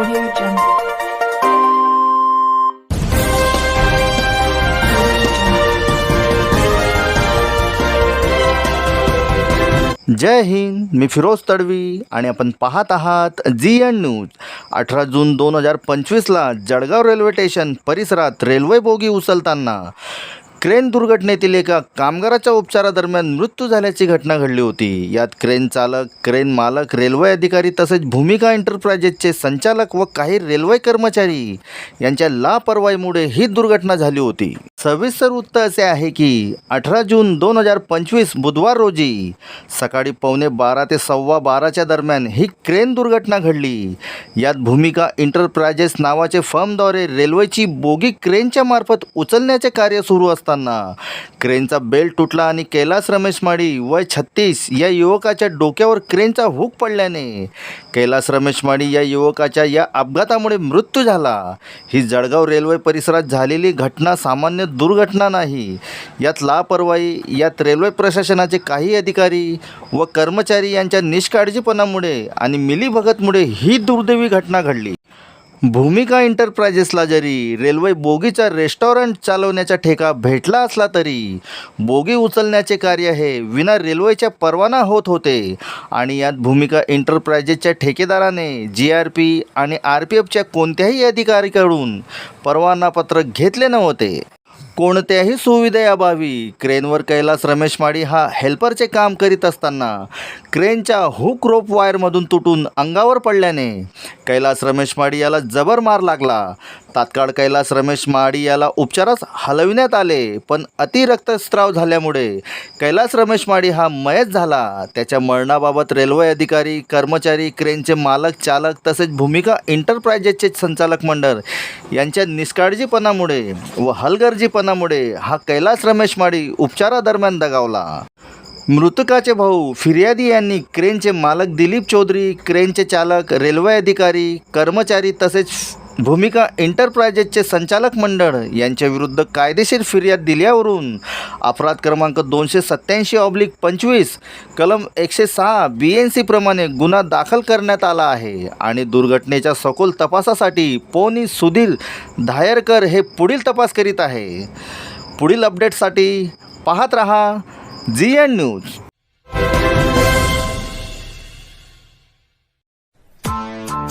Audio Jungle. जय हिंद मी फिरोज तडवी आणि आपण पाहत आहात जी एन न्यूज अठरा जून दोन हजार पंचवीसला जळगाव रेल्वे स्टेशन परिसरात रेल्वे बोगी उचलताना क्रेन दुर्घटनेतील एका कामगाराच्या उपचारादरम्यान मृत्यू झाल्याची घटना घडली होती. यात क्रेन चालक क्रेन मालक रेल्वे अधिकारी तसेच भूमिका एंटरप्राइजेसचे संचालक व काही रेल्वे कर्मचारी यांच्या लापरवाहीमुळे ही दुर्घटना झाली होती. सविस्तर वृत्त असे आहे की अठरा जून दोन हजार पंचवीस बुधवार रोजी सकाळी पावणे बारा ते सव्वा बाराच्या दरम्यान ही क्रेन दुर्घटना घडली. यात भूमिका इंटरप्राइजेस नावाचे फर्मद्वारे रेल्वेची बोगी क्रेनच्या मार्फत उचलण्याचे कार्य सुरू असताना क्रेनचा बेल्ट तुटला आणि कैलास रमेश माडी वय छत्तीस या युवकाच्या डोक्यावर क्रेनचा हुक पडल्याने कैलास रमेश माडी या युवकाच्या या अपघातामुळे मृत्यू झाला. ही जळगाव रेल्वे परिसरात झालेली घटना सामान्य दुर्घटना नाही. यात लापरवाही यात रेल्वे प्रशासनाचे काही अधिकारी व कर्मचारी यांच्या निष्काळजीपणामुळे आणि मिलीभगतमुळे ही दुर्दैवी घटना घडली. भूमिका इंटरप्रायजेसला जरी रेल्वे बोगीचा रेस्टॉरंट चालवण्याचा ठेका भेटला असला तरी बोगी उचलण्याचे कार्य हे विना रेल्वेच्या परवाना होत होते आणि यात भूमिका एंटरप्राइजेसच्या ठेकेदाराने जी आर पी आणि आर पी एफच्या कोणत्याही अधिकारीकडून परवानापत्र घेतले नव्हते. कोणत्याही सुविधेअभावी क्रेनवर कैलास रमेश माळी हा हेल्परचे काम करीत असताना क्रेनच्या हुक रोप वायरमधून तुटून अंगावर पडल्याने कैलास रमेश माळी याला जबर मार लागला. तात्काळ कैलास रमेश माळी याला उपचारास हलविण्यात आले पण अतिरक्तस्राव झाल्यामुळे कैलास रमेश माळी हा मयत झाला. त्याच्या मरणाबाबत रेल्वे अधिकारी कर्मचारी क्रेनचे मालक चालक तसेच भूमिका एंटरप्राइजेसचे संचालक मंडळ यांच्या निष्काळजीपणामुळे व हलगर्जीपणा कारणामुळे हा कैलास रमेश माळी उपचारादरम्यान दगावला. मृतकाचे भाऊ फिर्यादी यांनी क्रेनचे मालक दिलीप चौधरी क्रेनचे चालक रेल्वे अधिकारी कर्मचारी तसेच भूमिका एंटरप्राइजेसचे संचालक मंडळ यांच्या विरुद्ध कायदेशीर फिर्याद दिल्यावरून अपराध क्रमांक दोनशे सत्त्याऐंशी ऑब्लिक पंचवीस कलम एकशे सहा बी एन सीप्रमाणे गुन्हा दाखल करण्यात आला आहे आणि दुर्घटनेच्या सखोल तपासासाठी पोनी सुधीर धायरकर हे पुढील तपास करीत आहे. पुढील अपडेटसाठी पाहत रहा G N news